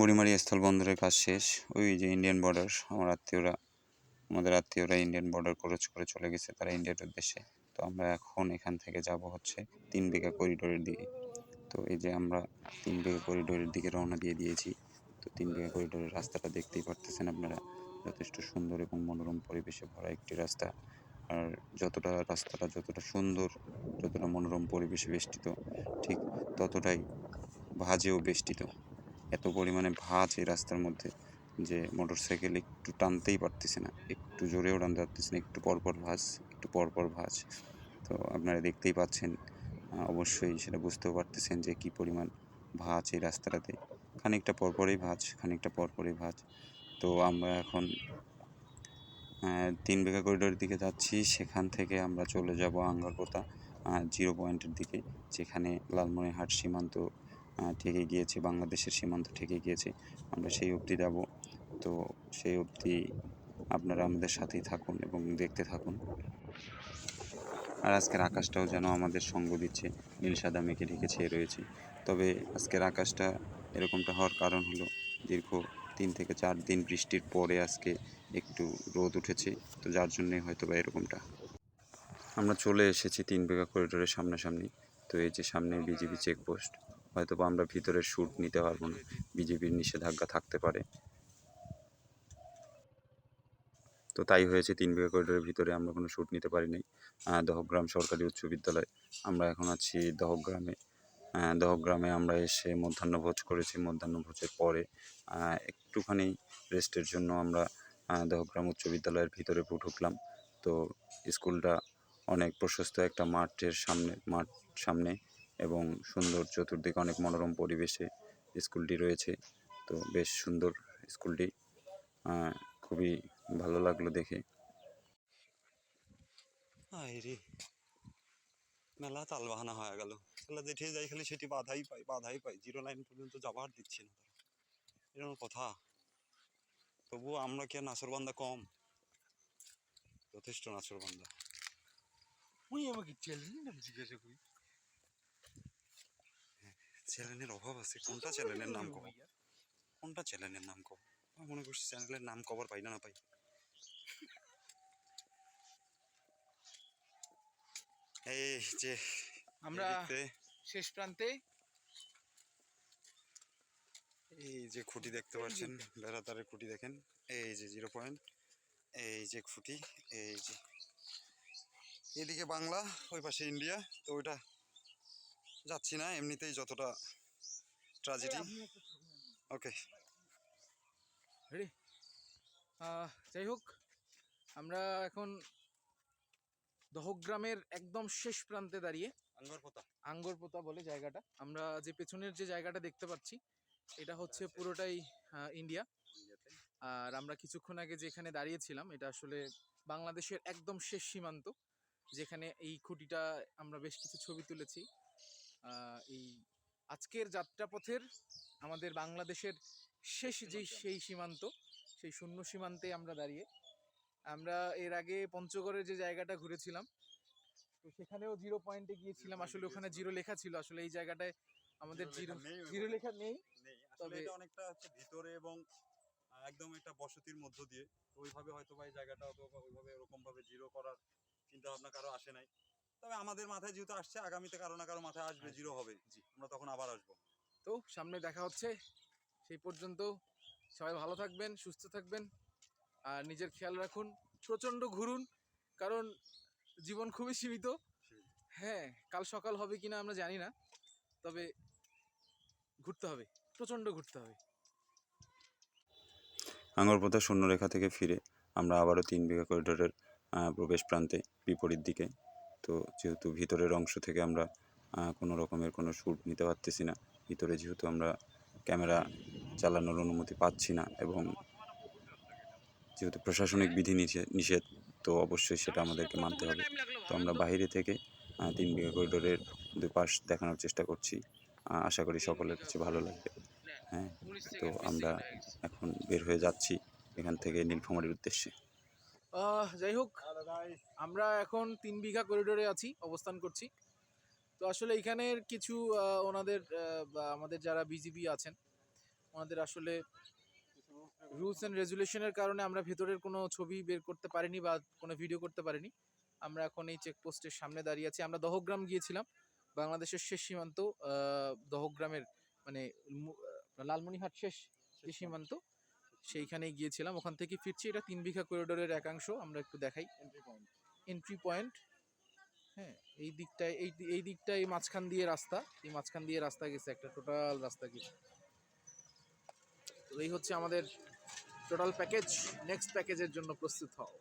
বুড়িমারি স্থলবন্দরের কাজ শেষ। ওই যে ইন্ডিয়ান বর্ডার আমার আত্মীয়রা, আমাদের আত্মীয়রা ইন্ডিয়ান বর্ডার ক্রস করে চলে গেছে তারা ইন্ডিয়ার উদ্দেশ্যে। তো আমরা এখন এখান থেকে যাব হচ্ছে তিন বিঘা করিডোরের দিকে। তো এই যে আমরা তিন বিঘা করিডোরের দিকে রওনা দিয়ে দিয়েছি। তো তিন বিঘা করিডোরের রাস্তাটা দেখতেই পারতেছেন আপনারা। যথেষ্ট সুন্দর এবং মনোরম পরিবেশে ভরা একটি রাস্তা। আর যতটা রাস্তাটা যতটা সুন্দর, যতটা মনোরম পরিবেশে বেষ্টিত, ঠিক ততটাই ভাজেও বেষ্টিত। এত পরিমাণে ভাঁজ এই রাস্তার মধ্যে যে মোটর সাইকেল একটু টানতেই পারতেছে না। একটু জোরেও টানতে পারতেছে না, একটু পরপর ভাঁজ, একটু পরপর ভাঁজ। তো আপনারা দেখতেই পাচ্ছেন অবশ্যই সেটা বুঝতেও পারতেছেন যে কী পরিমাণ ভাঁজ এই রাস্তাটাতে। খানিকটা পরপরই ভাঁজ, খানিকটা পরপরই ভাঁজ। তো আমরা এখন তিন বিঘা করিডোরের দিকে যাচ্ছি। সেখান থেকে আমরা চলে যাব আঙ্গারপোতা জিরো পয়েন্টের দিকে, যেখানে লালমনিরহাট সীমান্ত ঠেকে গিয়েছে, বাংলাদেশের সীমান্ত ঠেকে গিয়েছে। আমরা সেই অবধি যাব। তো সেই অবধি আপনারা আমাদের সাথেই থাকুন এবং দেখতে থাকুন। আর আজকের আকাশটাও যেন আমাদের সঙ্গ দিচ্ছে, নীল সাদা মেঘে ঢেকে ছেয়ে রয়েছে। তবে আজকের আকাশটা এরকমটা হওয়ার কারণ হলো, দীর্ঘ তিন থেকে চার দিন বৃষ্টির পরে আজকে একটু রোদ উঠেছে, তো যার জন্যই হয়তো বা এরকমটা। আমরা চলে এসেছি তিন বিঘা করিডোরের সামনাসামনি। তো এই যে সামনে বিজেপি চেকপোস্ট হয়তো আমরা ভিতরে শ্যুট নিতে পারব না। বিজেপির নিষেধাজ্ঞা থাকতে পারে। তো তাই হয়েছে তিন বিঘা করিডোরের ভিতরে আমরা কোনো শ্যুট নিতে পারিনি আহ, দহগ্রাম সরকারি উচ্চ বিদ্যালয় আমরা এখন আছি দহগ্রামে। দহগ্রামে আমরা এসে মধ্যাহ্নভোজ করেছি। মধ্যাহ্নভোজের পরে একটুখানি রেস্টের জন্য আমরা দহগ্রাম উচ্চ বিদ্যালয়ের ভিতরে ঢুকলাম। তো স্কুলটা অনেক প্রশস্ত একটা মাঠের সামনে মাঠ সামনে। এবং সুন্দর চতুর্দিকে অনেক মনোরম পরিবেশে স্কুলটি রয়েছে। তো বেশ সুন্দর স্কুলটি। খুবই ভালো লাগল দেখে। রে। মেলা তাল বাহানা হয়ে গেল। খেলা যেঠে যাই খালি সেটি বাধাই পাই বাধাই পাই। জিরো লাইন পর্যন্ত যাবার দিচ্ছে না এরকম কথা। তবুও আমরা কি আর নাচরবান্দা কম? যথেষ্ট নাচরবান্দা মুই আমাকে চ্যালেঞ্জ জিজ্ঞাসা করি? চ্যানেলের অভাব আছে কোনটা চ্যানেলের নাম কব? কোনটা চ্যানেলের নাম কব? আমি মনে করছি চ্যানেলের নাম কবার পাই না না পাই। এই যে আমরা শেষ প্রান্তে। এই যে খুঁটি দেখতে পাচ্ছেন বেড়াতারের খুঁটি দেখেন। এই যে জিরো পয়েন্ট এই যে খুঁটি এই যে। এদিকে বাংলা ওই পাশে ইন্ডিয়া তো ওইটা যাচ্ছি না এমনিতেই যতটা ট্রাজেডি ওকে রেডি যাই হোক আমরা এখন দহগ্রামের একদম শেষ প্রান্তে দাঁড়িয়ে আঙ্গরপোতা। আঙ্গরপোতা বলে জায়গাটা। আমরা যে পেছনের যে জায়গাটা দেখতে পাচ্ছি এটা হচ্ছে পুরোটাই ইন্ডিয়া আর আমরা কিছুক্ষণ আগে যেখানে দাঁড়িয়েছিলাম এটা আসলে বাংলাদেশের একদম শেষ সীমান্ত যেখানে এই খুঁটিটা আমরা বেশ কিছু ছবি তুলেছি। এই আজকের যাত্রাপথের আমাদের বাংলাদেশের শেষ যেই সেই সীমান্ত সেই শূন্য সীমান্তে আমরা দাঁড়িয়ে। আমরা এর আগে পঞ্চগড়ের যে জায়গাটা ঘুরেছিলাম তো সেখানেও জিরো পয়েন্টে গিয়েছিলাম। আসলে ওখানে জিরো লেখা ছিল। আসলে এই জায়গাটায় আমাদের জিরো জিরো লেখা নেই। তবে- অনেকটা ভিতরে এবং একদম একটা বসতির মধ্য দিয়ে। ওইভাবে হয়তো বা এই জায়গাটা অথবা ওইভাবে ওরকম ভাবে জিরো করার চিন্তা ভাবনা কারও আসে নাই। তবে আমাদের মাথায় যেহেতু আসছে আগামীতে কারও না কারও মাথায় আসবে জিরো হবে। জি। আমরা তখন আবার আসব। তো সামনে দেখা হচ্ছে। সেই পর্যন্ত সবাই ভালো থাকবেন সুস্থ থাকবেন। আর নিজের খেয়াল রাখুন প্রচণ্ড ঘুরুন কারণ জীবন খুবই সীমিত। হ্যাঁ কাল সকাল হবে কিনা আমরা জানি না তবে ঘুরতে হবে প্রচণ্ড ঘুরতে হবে। আঙ্গরপোতা শূন্যরেখা থেকে ফিরে আমরা আবারও তিন বিঘা করিডোরের প্রবেশ প্রান্তে বিপরীত দিকে তো যেহেতু ভিতরের অংশ থেকে আমরা কোনো রকমের কোনো শ্যুট নিতে পারতেছি না, ভিতরে যেহেতু আমরা ক্যামেরা চালানোর অনুমতি পাচ্ছি না এবং যেহেতু প্রশাসনিক বিধি নিষে- নিষেধ, তো অবশ্যই সেটা আমাদেরকে মানতে হবে। তো আমরা বাইরে থেকে তিন বিঘা করিডোরের দুপাশ দেখানোর চেষ্টা করছি। আশা করি সকলের কাছে ভালো লাগবে। হ্যাঁ তো আমরা এখন বের হয়ে যাচ্ছি এখান থেকে নীলফামারীর উদ্দেশ্যে। যাই হোক আমরা এখন তিন বিঘা করিডোরে আছি অবস্থান করছি। তো আসলে এখানের কিছু ওনাদের বা আমাদের যারা বিজিবি আছেন ওনাদের আসলে রুলস অ্যান্ড রেজুলেশনের কারণে আমরা ভেতরের কোনো ছবি বের করতে পারিনি বা কোনো ভিডিও করতে পারিনি। আমরা এখন এই চেকপোস্টের সামনে দাঁড়িয়ে আছি। আমরা দহগ্রাম গিয়েছিলাম বাংলাদেশের শেষ সীমান্ত দহগ্রামের মানে লালমনিরহাট শেষ যে সীমান্ত সেইখানেই গিয়েছিলাম। ওখান থেকে ফিরছি। এটা তিন বিঘা করিডোরের একাংশ। আমরা একটু দেখাই। এন্ট্রি পয়েন্ট হ্যাঁ এই দিকটায় এই এই দিকটায় মাঝখান দিয়ে রাস্তা। এই মাঝখান দিয়ে রাস্তা গেছে একটা টোটাল রাস্তা গেছে। তো এই হচ্ছে আমাদের টোটাল প্যাকেজ নেক্সট প্যাকেজের জন্য প্রস্তুত হও।